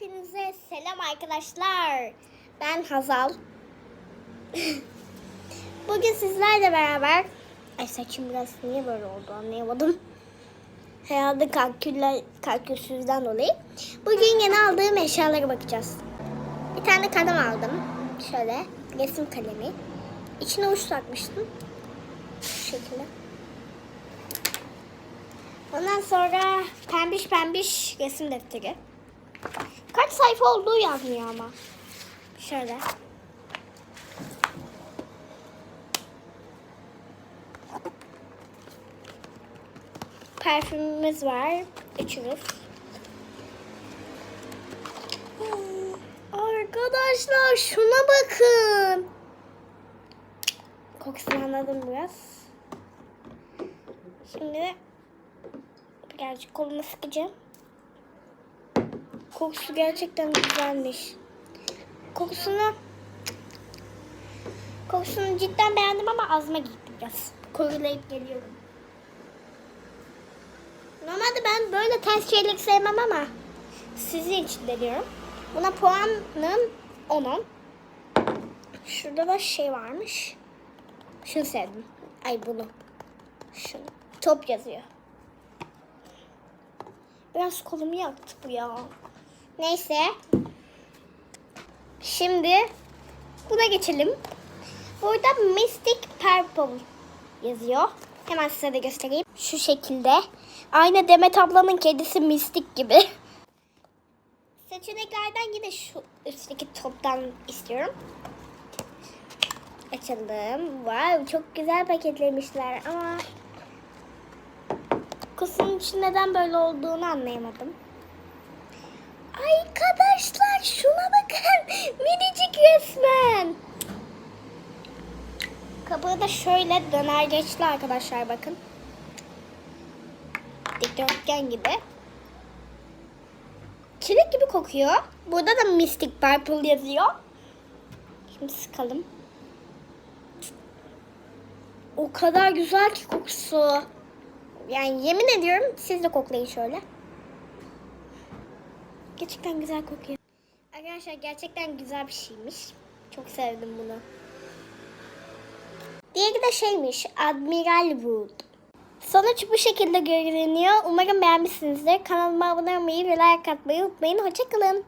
Hepinize selam arkadaşlar. Ben Hazal. Bugün sizlerle beraber... Ay saçım biraz niye böyle oldu anlayamadım. Herhalde kalkülle, kalkülsüzden dolayı. Bugün yeni aldığım eşyalara bakacağız. Bir tane kalem aldım. Şöyle resim kalemi. İçine uç takmıştım. Şu şekilde. Ondan sonra pembiş pembiş resim defteri. Kaç sayfa olduğu yazmıyor ama. Şöyle. Parfümümüz var. Üçümüz. Arkadaşlar şuna bakın. Kokusunu anladım biraz. Şimdi birazcık koluma sıkacağım. Kokusu gerçekten güzelmiş. Kokusunu kokusunu cidden beğendim ama azma gitti biraz. Korulayıp geliyorum. Normalde ben böyle ters şeyleri sevmem ama sizin için deniyorum. Buna puanım 10'un. Şurada da şey varmış. Şunu sevdim. Ay bunu. Şunu. Top yazıyor. Biraz kolumu yaktı bu ya. Neyse. Şimdi buna geçelim. Burada Mystic Purple yazıyor. Hemen size de göstereyim. Şu şekilde. Aynı Demet ablanın kedisi Mystic gibi. Seçeneklerden yine şu üstteki toptan istiyorum. Açalım. Wow, çok güzel paketlemişler ama kutusunun için neden böyle olduğunu anlayamadım. Arkadaşlar şuna bakın. Minicik resmen. Kabuğu da şöyle döner geçti arkadaşlar bakın. Dikdörtgen gibi. Çilek gibi kokuyor. Burada da Mystic Purple yazıyor. Şimdi sıkalım. O kadar güzel ki kokusu. Yani yemin ediyorum siz de koklayın şöyle. Gerçekten güzel kokuyor. Arkadaşlar gerçekten güzel bir şeymiş. Çok sevdim bunu. Diğeri de şeymiş. Admiral Wood. Sonuç bu şekilde görünüyor. Umarım beğenmişsinizdir. Kanalıma abone olmayı ve like atmayı unutmayın. Hoşçakalın.